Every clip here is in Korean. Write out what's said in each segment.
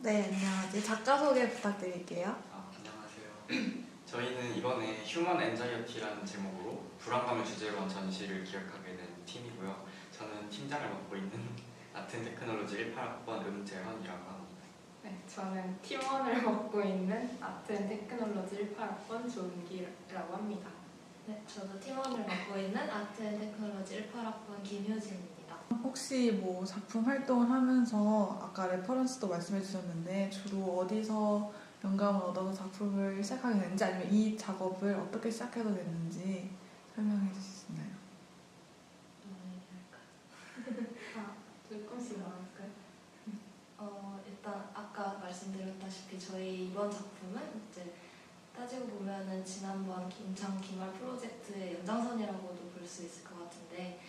네, 안녕하세요. 작가 소개 부탁드릴게요. 아, 안녕하세요. 저희는 이번에 휴먼 엔자이어티라는 제목으로 불안감을 주제로 한 전시를 기획하게 된 팀이고요. 저는 팀장을 맡고 있는 아튼 테크놀로지 18학번 음재현이라고 합니다. 네, 저는 팀원을 맡고 있는 아트 앤 테크놀로지 18학번 조은기라고 합니다. 네, 저도 팀원을 맡고 있는 18학번 김효진입니다. 혹시 뭐 작품 활동을 하면서 아까 레퍼런스도 말씀해 주셨는데 주로 어디서 영감을 얻어서 작품을 시작하게 됐는지 아니면 이 작업을 어떻게 시작해서 됐는지 설명해 주실 수 있나요? 아, 조금씩 나올까요? 어, 일단 아까 말씀드렸다시피 저희 이번 작품은 이제 따지고 보면은 지난번 김창 기말 프로젝트의 연장선이라고도 볼 수 있을 것 같은데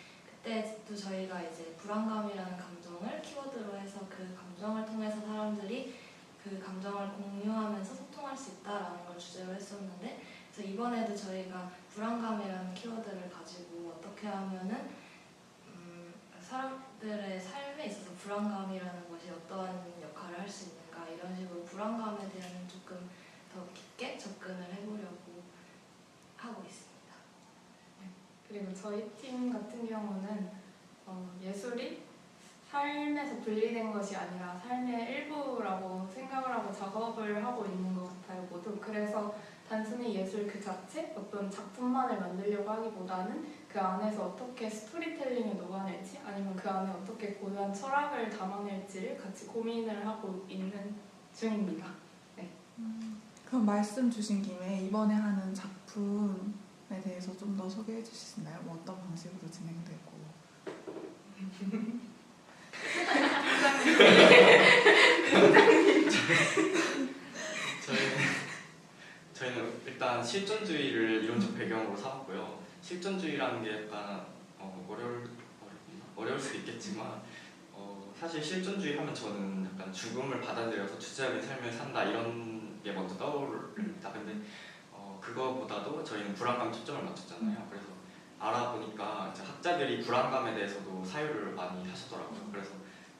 그때도 저희가 이제 불안감이라는 감정을 키워드로 해서 그 감정을 통해서 사람들이 그 감정을 공유하면서 소통할 수 있다라는 걸 주제로 했었는데 그래서 이번에도 저희가 불안감이라는 키워드를 가지고 어떻게 하면은 음, 사람들의 삶에 있어서 불안감이라는 것이 어떠한 역할을 할 수 있는가 이런 식으로 불안감에 대한 조금 더 깊게 접근을 해보려고 하고 있습니다. 그리고 저희 팀 같은 경우는 어, 예술이 삶에서 분리된 것이 아니라 삶의 일부라고 생각을 하고 작업을 하고 있는 것 같아요 모두 그래서 단순히 예술 그 자체 어떤 작품만을 만들려고 하기보다는 그 안에서 어떻게 스토리텔링을 녹아낼지 아니면 그 안에 어떻게 고유한 철학을 담아낼지를 같이 고민을 하고 있는 중입니다. 그럼 말씀 주신 김에 이번에 하는 작품 에 대해서 좀 더 소개해 주실 수 있나요? 뭐 어떤 방식으로 진행되고 저희는, 저희는 일단 실존주의를 이론적 배경으로 삼았고요. 실존주의라는 게 약간 어, 어려울? 어려울 수 있겠지만 어, 사실 실존주의 하면 저는 약간 죽음을 받아들여서 주체적인 삶을 산다 이런 게 먼저 떠오릅니다. 근데 어, 그거보다도 저희는 불안감 초점을 맞췄잖아요. 그래서 알아보니까 이제 학자들이 불안감에 대해서도 사유를 많이 하시더라고요. 그래서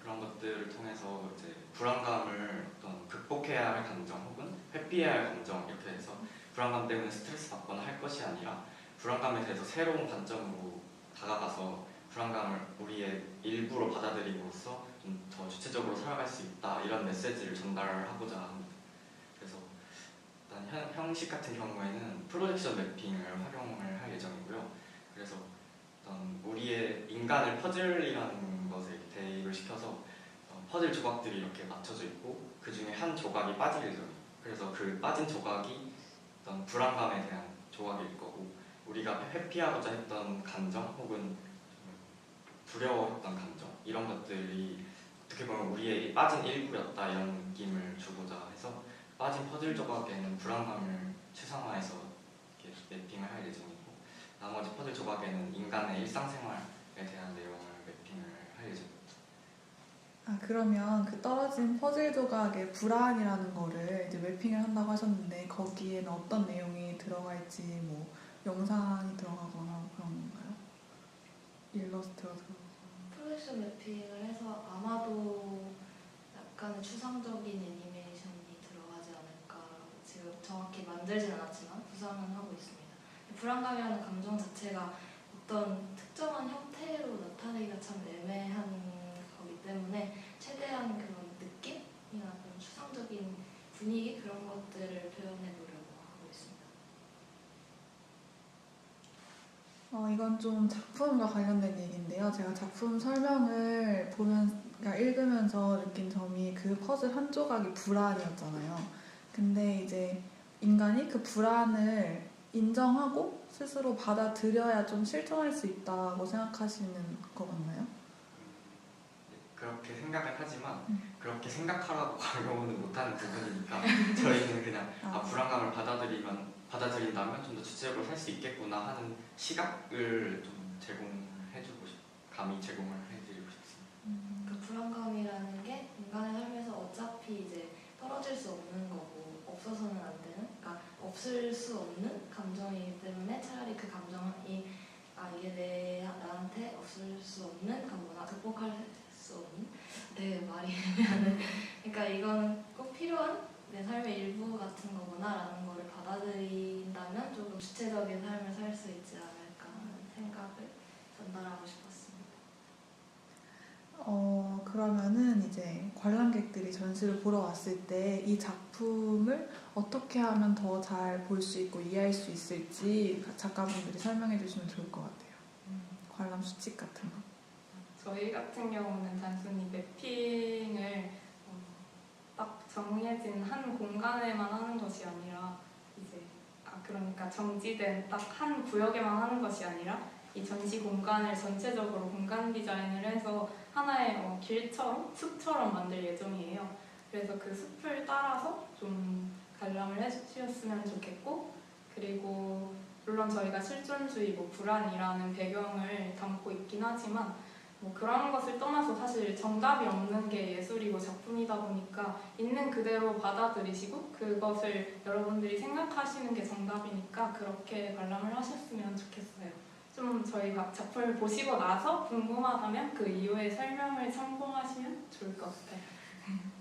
그런 것들을 통해서 이제 불안감을 어떤 극복해야 할 감정 혹은 회피해야 할 감정 이렇게 해서 불안감 때문에 스트레스 받거나 할 것이 아니라 불안감에 대해서 새로운 관점으로 다가가서 불안감을 우리의 일부로 받아들임으로써 좀 더 주체적으로 살아갈 수 있다 이런 메시지를 전달하고자 합니다. 그래서 일단 현- 형식 같은 경우에는 프로젝션 매핑을 활용을 할 예정이고요. 그래서 어떤 우리의 인간을 퍼즐이라는 것에 대입을 시켜서 어, 퍼즐 조각들이 이렇게 맞춰져 있고 그 중에 한 조각이 빠질 예정이에요. 그래서 그 빠진 조각이 어떤 불안감에 대한 조각일 거고 우리가 회피하고자 했던 감정 혹은 좀 두려워했던 감정 이런 것들이 어떻게 보면 우리의 빠진 일부였다 이런 느낌을 주고자 해서 빠진 퍼즐 조각에는 불안감을 최상화해서 이렇게 매핑을 할 예정이고 나머지 퍼즐 조각에는 인간의 일상생활에 대한 내용을 매핑을 할 예정입니다. 아 그러면 그 떨어진 퍼즐 조각의 불안이라는 거를 이제 매핑을 한다고 하셨는데 거기에는 어떤 내용이 들어가 있지 뭐 영상이 들어가거나 그런 건가요? 일러스트가 들어가 프로젝션 매핑을 해서 아마도 약간의 추상적인 애니메이션이 들어가지 않을까라고 지금 정확히 만들진 않았지만 구상은 하고 있습니다. 불안감이라는 감정 자체가 어떤 특정한 형태로 나타내기가 참 애매한 거기 때문에 최대한 그런 느낌이나 그런 추상적인 분위기 그런 것들을 표현해 보려고 하고 있습니다. 어, 이건 좀 작품과 관련된 얘기인데요. 제가 작품 설명을 보면, 그러니까 읽으면서 느낀 점이 그 퍼즐 한 조각이 불안이었잖아요. 근데 이제 인간이 그 불안을 인정하고 스스로 받아들여야 좀 실천할 수 있다고 생각하시는 거 맞나요? 그렇게 생각을 하지만 음. 그렇게 생각하라고 강요는 못하는 부분이니까 저희는 그냥 아, 아. 불안감을 받아들이면 받아들인다면 좀 더 주체적으로 살 수 있겠구나 하는 시각을 좀 제공해주고 싶, 감히 제공을 해드리고 싶습니다. 그 불안감이라는 게 인간의 삶에서 어차피 이제 떨어질 수 없는 거고 없어서는 안 되는, 그러니까 없을 수 없는 감정이기 때문에 차라리 그 감정이 아 이게 내 나한테 없을 수 없는 거구나 극복할 수 없는 되게 말이 애매하는 그러니까 이건 꼭 필요한 내 삶의 일부 같은 거구나라는 거를 받아들인다면 조금 주체적인 삶을 살 수 있지 않을까 하는 생각을 전달하고 싶었습니다. 어, 그러면은 이제 관람객들이 전시를 보러 왔을 때 이 작품을 어떻게 하면 더 잘 볼 수 있고 이해할 수 있을지 작가분들이 설명해 주시면 좋을 것 같아요. 관람 수칙 같은 거. 저희 같은 경우는 단순히 매핑을 어, 딱 정해진 한 공간에만 하는 것이 아니라 이제 아 그러니까 정지된 딱 한 구역에만 하는 것이 아니라 이 전시 공간을 전체적으로 공간 디자인을 해서 하나의 어, 길처럼 숲처럼 만들 예정이에요. 그래서 그 숲을 따라서 좀 관람을 해주셨으면 좋겠고 그리고 물론 저희가 실존주의, 뭐 불안이라는 배경을 담고 있긴 하지만 뭐 그런 것을 떠나서 사실 정답이 없는 게 예술이고 작품이다 보니까 있는 그대로 받아들이시고 그것을 여러분들이 생각하시는 게 정답이니까 그렇게 관람을 하셨으면 좋겠어요. 좀 저희가 작품을 보시고 나서 궁금하다면 그 이후의 설명을 참고하시면 좋을 것 같아요.